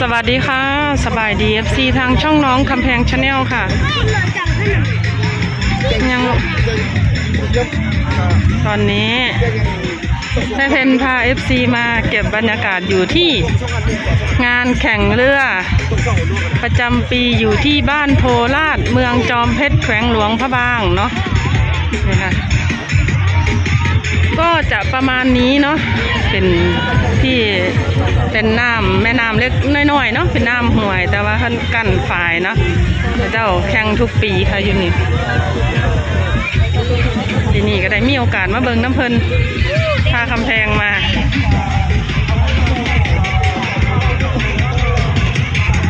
สวัสดีค่ะ สบายดี FC ทางช่องน้องคำแพงชาแนลค่ะ ยังตอนนี้ได้เพนพา FC มาเก็บบรรยากาศอยู่ที่งานแข่งเรือ ประจำปีอยู่ที่บ้านโพลาดเมืองจอมเพชรแขวงหลวงพระบางเนาะนี่ค่ะ ก็จะประมาณนี้เนาะเป็นที่เป็นน้ำแม่น้ำเล็กน้อยๆเนาะเป็นน้ำห่วย แต่ว่าขั้นกั้นฝายเนาะเจ้าแข่งทุกปีค่ะอยู่นี่ที่นี่ก็ได้มีโอกาสมาเบิ่งน้ำเพลินพาคำแพงมา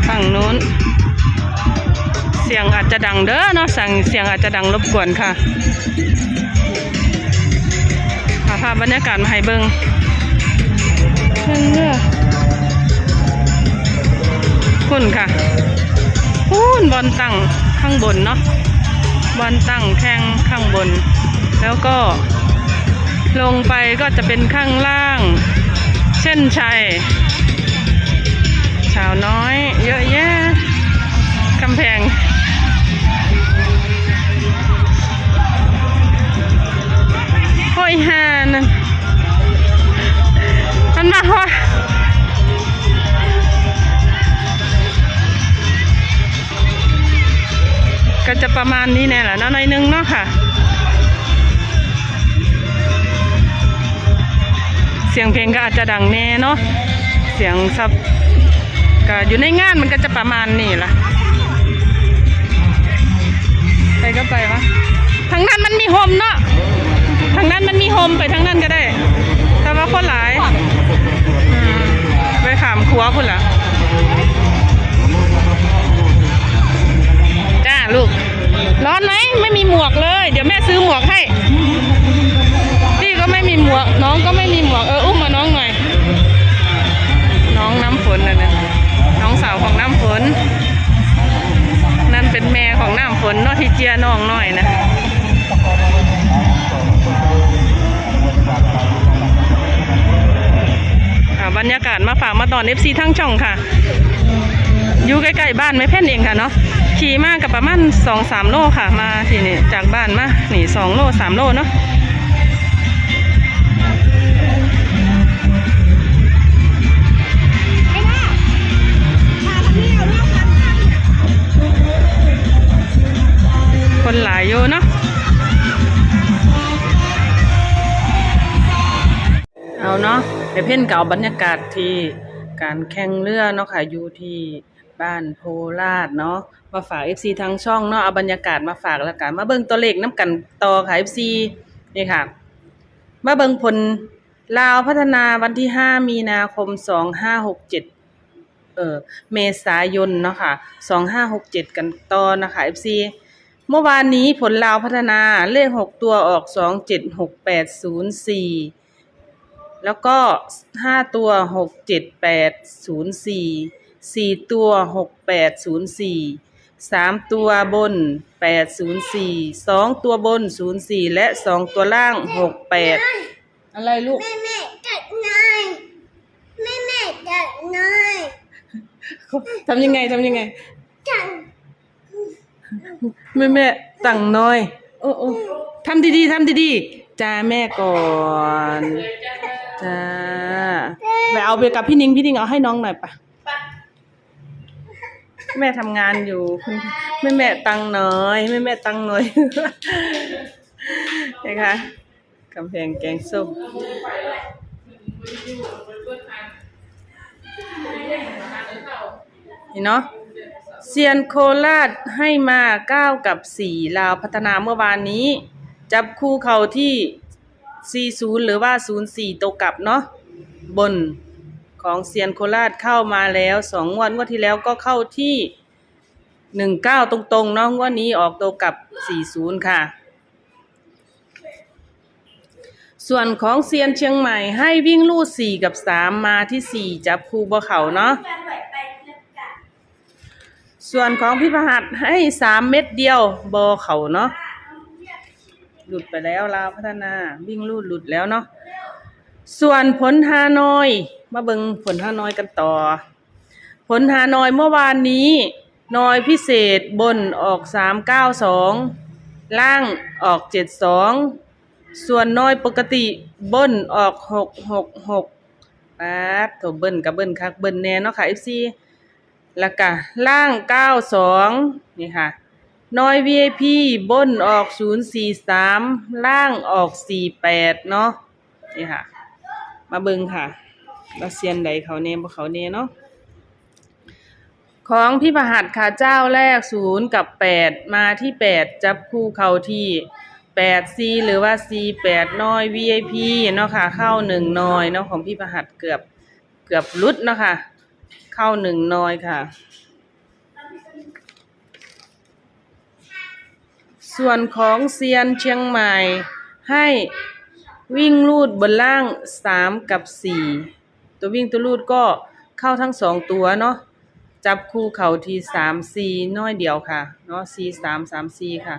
ฝั่งนู้น เสียงอาจจะดังเด้อเนาะสั่งเสียงอาจจะดังรบกวนค่ะาภาพบรรยากาศมาให้เบิงเพิ่งเลือกหุ่นค่ะหุ่นบอลตั้งข้างบนเนาะบอลตั้งแข้งข้างบน แล้วก็ ลงไปก็จะเป็นข้างล่าง เช่นชัยชาวน้อย เยอะแยะกำแพง เนาะหน่อยนึงเนาะค่ะ เสียงเพลงก็อาจจะดังแน่เนาะเสียงซับก็อยู่ในงานมันก็จะประมาณนี้ล่ะไปก็ไปวะทางนั้นมันมีโฮมเนาะทางนั้นมันมีโฮมไปทางนั้นก็ได้ แต่ว่าคนหลายไปขามครัวคุณล่ะ เลยเดี๋ยวแม่ซื้อหมวกให้พี่ก็ไม่มีหมวก น้องก็ไม่มีหมวก เออ อุ้มมาน้องหน่อย น้องน้ำฝนนะเนี่ยน้องสาวของน้ำฝน นั่นเป็นแม่ของน้ำฝนนาะที่เจียน้องหน้อยนะอ่าบรรยากาศมาฝากมาตอน FC ทั้งช่องค่ะ อยู่ใกล้ๆบ้านไม่เพ่นเองค่ะเนาะ ขี่มากกับประมาณสองสามโลค่ะ มาที่นี่จากบ้านมาหนี่สองโลสามโลเนาะคนหลายอยู่เนาะเอาเนาะไปเพ่นเก่าบรรยากาศที่การแข่งเรือเนาะค่ะอยู่ที่ บ้านโพลาดเนาะมาฝาก FC ทั้งช่องเนาะเอาบรรยากาศมาฝากแล้วกัน มาเบิ่งตัวเลขน้ำกันต่อค่ะ FC นี่ค่ะ มาเบิ่งผลลาวพัฒนาวันที่ 5 มีนาคม 2567 เออเมษายนเนาะค่ะ 2567 กันต่อนะคะ FC เมื่อวานนี้ผลลาวพัฒนาเลข 6 ตัวออก 276804 แล้วก็ 5 ตัว 67804 4ตัว6804 3ตัวบน804 2ตัวบน04และ2ตัวล่าง68อะไรลูก แม่แม่จัดหน่อยแม่แม่จัดหน่อยทำยังไงทำยังไงจัดแม่แม่ตั้งน้อย โอ้โอ้ทำดีๆทำดีๆจ้าแม่ก่อนจ้าไปเอาไปกับพี่นิงพี่นิงเอาให้น้องหน่อยปะ แม่ทำงานอยู่แม่แม่ตังน้อยแม่แม่ตังน้อยนะคะกำแพงแกงส้มนี่เนาะเซียนโคราชให้มาเก้ากับสี่ลาวพัฒนาเมื่อวานนี้ จับคู่เขาที่ 40 หรือว่า 04ตกกลับเนาะบน ของเซียนโคราชเข้ามาแล้วสองงวดงวดที่แล้วก็เข้าที่19ตรงๆเนาะงวดนี้ออกตัวกับ40ค่ะ ส่วนของเซียนเชียงใหม่ให้วิ่งลู่4กับ3มมาที่4จับคูบ่เขาเนาะส่วนของพี่พหัสให้สามเม็ดเดียวบอเขาเนาะหลุดไปแล้วลาวพัฒนาวิ่งลูดหลุดแล้วเนาะ ส่วนผลฮานอย มาเบิงผลฮานอยกันต่อ ผลหานอยเมื่อวานนี้ นอยพิเศษบนออกสามเก้าสองล่างออกเจ็ดสองส่วนนอยปกติบนออกหกหกหกป๊าดโถเบิ้นกับเบิ้นคักเบิ้นแน่เนาะค่ะ FC แล้วก็ล่างเก้าสองนี่ค่ะนอย VIP บนออกศูนย์สี่สามล่างออกสี่แปดเนาะนี่ค่ะ มาเบิงค่ะว่าเซียนใดเขาเนมบ่เขาเนเนาะของพี่ประหัดค่ะเจ้าแรกศูนย์กับแปดมาที่แปดจับคู่เขาที่แปดซีหรือว่าซีแปดน้อย VIP เนาะค่ะเข้าหนึ่งน้อยเนาะของพี่ประหัดเกือบเกือบหลุดเนาะค่ะ เข้าหนึ่งน้อยค่ะ ส่วนของเซียนเชียงใหม่ให้ วิ่งลูดบนล่างสามกับสี่ตัววิ่งตัวลูดก็เข้าทั้งสองตัวเนาะจับคู่เข่าทีสามสี่น้อยเดียวค่ะเนาะสี่สามสามสี่ค่ะ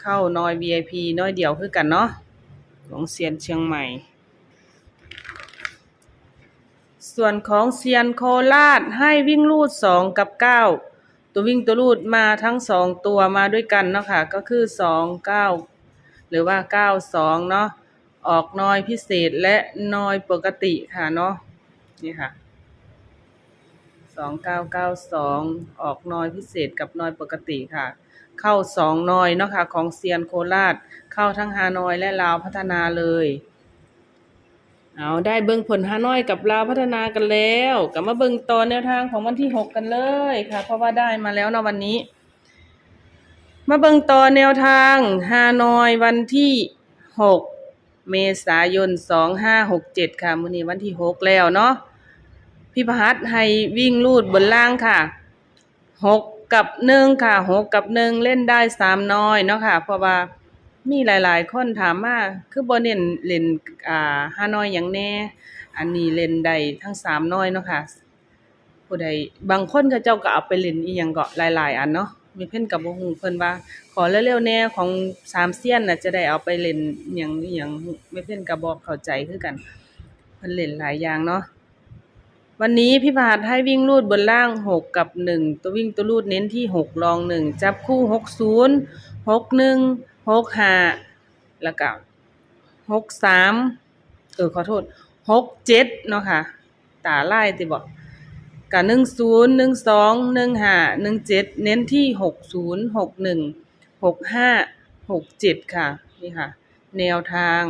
เข้าน้อย VIP น้อยเดียวคือกันเนาะของเซียนเชียงใหม่ ส่วนของเซียนโคราชให้วิ่งลูดสองกับเก้าตัววิ่งตัวลูดมาทั้งสองตัวมาด้วยกันเนาะค่ะก็คือสองเก้า หรือว่าเก้าสองเนาะออกน้อยพิเศษและน้อยปกติค่ะเนาะนี่ค่ะสองเก้าเก้าสองออกน้อยพิเศษกับน้อยปกติค่ะ เข้าสองน้อยเนาะค่ะของเซียนโคราช เข้าทั้งฮานอยและลาวพัฒนาเลยเอาได้เบิ่งผลฮานอยกับลาวพัฒนากันแล้วกลับมาเบิ่งตอนแนวทางของวันที่หกกันเลยค่ะ เพราะว่าได้มาแล้วเนาะวันนี้ มาเบิ่งต่อแนวทางฮานอยวันที่หกเมษายนสองห้าหกเจ็ดค่ะมื้อนี้วันที่หกแล้วเนาะพี่พหัสให้วิ่งลูดบนล่างค่ะหกกับหนึ่งค่ะหกกับหนึ่งเล่นได้สามน้อยเนาะค่ะ เพราะว่ามีหลาย ๆ คนถามมาคือบ่เน้นเล่นอ่าห้าน้อยอย่างแน่ อันนี้เล่นได้ทั้งสามน้อยเนาะค่ะผู้ใดบางคนเขาเจ้าก็เอาไปเล่นอีหยังก็หลาย ๆ อันเนาะ มีเพิ่นกับบ่ฮู้เพิ่นว่า ขอเร็วๆแน่ของสามเซียนน่ะจะได้เอาไปเล่นหยังอีหยังไม่เพิ่นก็บ่เข้าใจคือกันเพิ่นเล่นหลายอย่างเนาะวันนี้พี่พาดให้วิ่งลูดบนล่างหกกับหนึ่งตัววิ่งตัวลูดเน้นที่หกรองหนึ่งจับคู่หกศูนย์หกหนึ่งหกห้าแล้วก็หกสามเออขอโทษหกเจ็ดเนาะค่ะ ตาไล่ติบอก กับหนึ่งศูนย์หนึ่งสองหนึ่งห้าหนึ่งเจ็ดเน้นที่หกศูนย์หกหนึ่งหกห้าหกเจ็ดค่ะนี่ค่ะ แนวทาง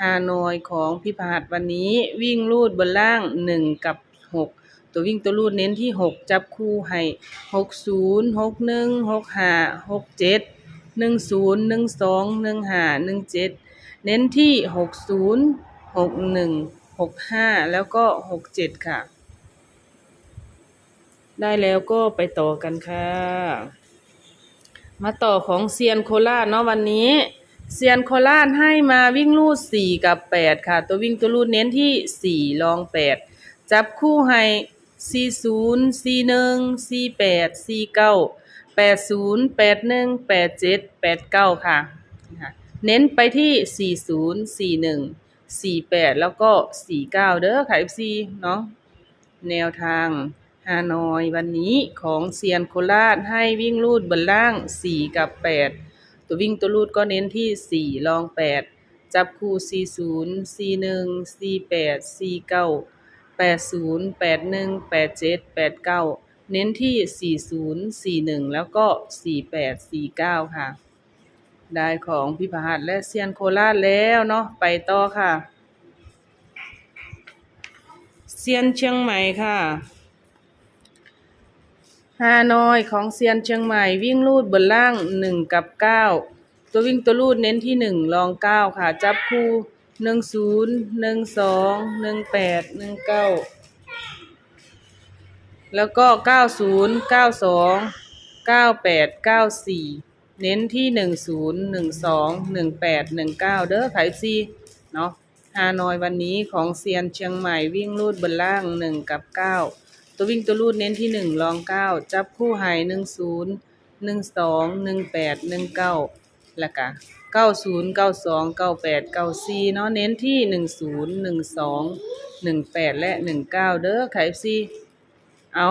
ฮานอยของพี่พาดวันนี้วิ่งลูดบนล่างหนึ่งกับหกตัววิ่งตัวลูดเน้นที่หกจับคู่ให้หกศูนย์หกหนึ่งหกห้าหกเจ็ดหนึ่งศูนย์หนึ่งสองหนึ่งห้าหนึ่งเจ็ดเน้นที่หกศูนย์หกหนึ่งหกห้าแล้วก็หกเจ็ดค่ะ ได้แล้วก็ไปต่อกันค่ะ มาต่อของเซียนโคราชเนาะวันนี้เซียนโคราชให้มาวิ่งลูดสี่กับแปดค่ะ ตัววิ่งตัวลูดเน้นที่สี่รองแปดจับคู่ให้สี่ศูนย์สี่หนึ่งสี่แปดสี่เก้าแปดศูนย์แปดหนึ่งแปดเจ็ดแปดเก้าค่ะนะคะเน้นไปที่สี่ศูนย์สี่หนึ่งสี่แปดแล้วก็สี่เก้าเด้อค่ะ FC เนาะแนวทาง ฮานอยวันนี้ของเซียนโคราชให้วิ่งลูดบนล่าง 4 กับ 8 ตัววิ่งตัวลูดก็เน้นที่ 4 ลอง 8 จับคู่ 40 41 48 49 80 81 87 89 เน้นที่ 40 41 แล้วก็ 48 49 ค่ะ ได้ของพี่พหัสและเซียนโคราชแล้วเนาะไปต่อค่ะ เซียนเชียงใหม่ค่ะ ฮานอยของเซียนเชียงใหม่วิ่งลูดบนล่างหนึ่งกับเก้าตัววิ่งตัวลูดเน้นที่หนึ่งรองเก้าค่ะ จับคู่หนึ่งศูนย์หนึ่งสองหนึ่งแปดหนึ่งเก้าแล้วก็เก้าศูนย์เก้าสองเก้าแปดเก้าสี่เน้นที่หนึ่งศูนย์หนึ่งสองหนึ่งแปดหนึ่งเก้าเด้อไข่ซีเนาะฮานอยวันนี้ของเซียนเชียงใหม่วิ่งลูดบนล่างหนึ่งกับเก้า ตัววิ่งตัวลูดเน้นที่หนึ่งรองเก้าจับคู่หายหนึ่งศูนย์หนึ่งสองหนึ่งแปดหนึ่งเก้าแล้วก็เก้าศูนย์เก้าสองเก้าแปดเก้าสี่เนาะเน้นที่หนึ่งศูนย์หนึ่งสองหนึ่งแปดและหนึ่งเก้าเด้อค่ะ FC เอา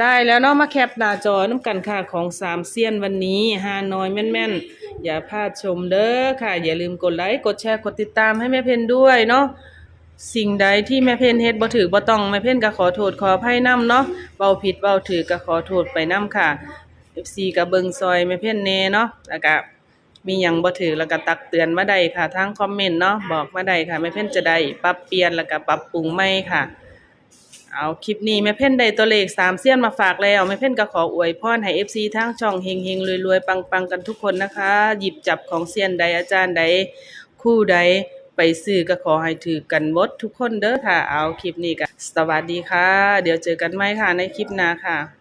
ได้แล้วเนาะมาแคปหน้าจอน้ำกันค่ะของสามเซียนวันนี้ฮานอยแม่นๆ อย่าพลาดชมเด้อค่ะ อย่าลืมกดไลค์ กดแชร์ กดติดตามให้แม่เพนด้วยเนาะ สิ่งใดที่แม่เพนเฮ็ดบ่ถือบ่ต้องแม่เพนก็ขอโทษขออภัยนํเนาะเว้าผิดเว้าถือก็ขอโทษไปนํค่ะ FC ก็เบิ่งซอยแม่เพนแน่เนาะแล้วก็มีหยังบ่ถือแล้วก็ตักเตือนมาได้ค่ะทางคอมเมนต์เนาะบอกมาได้ค่ะแม่เพนจะได้ปรับเปลี่ยนแล้วก็ปรับปรุงใหม่ค่ะ เอาคลิปนี้แม่เพ่นได้ตัวเลขสามเสี้ยนมาฝากแล้วแม่เพ่นก็ขออวยพรให้ FC ทั้งช่องเฮงเฮงรวยๆปังๆกันทุกคนนะคะ หยิบจับของเซียนใดอาจารย์ใดคู่ใด ไปซื้อก็ขอให้ถือกันหมดทุกคนเด้อค่ะ เอาคลิปนี้ก็สวัสดีค่ะ เดี๋ยวเจอกันใหม่ค่ะในคลิปหน้าค่ะ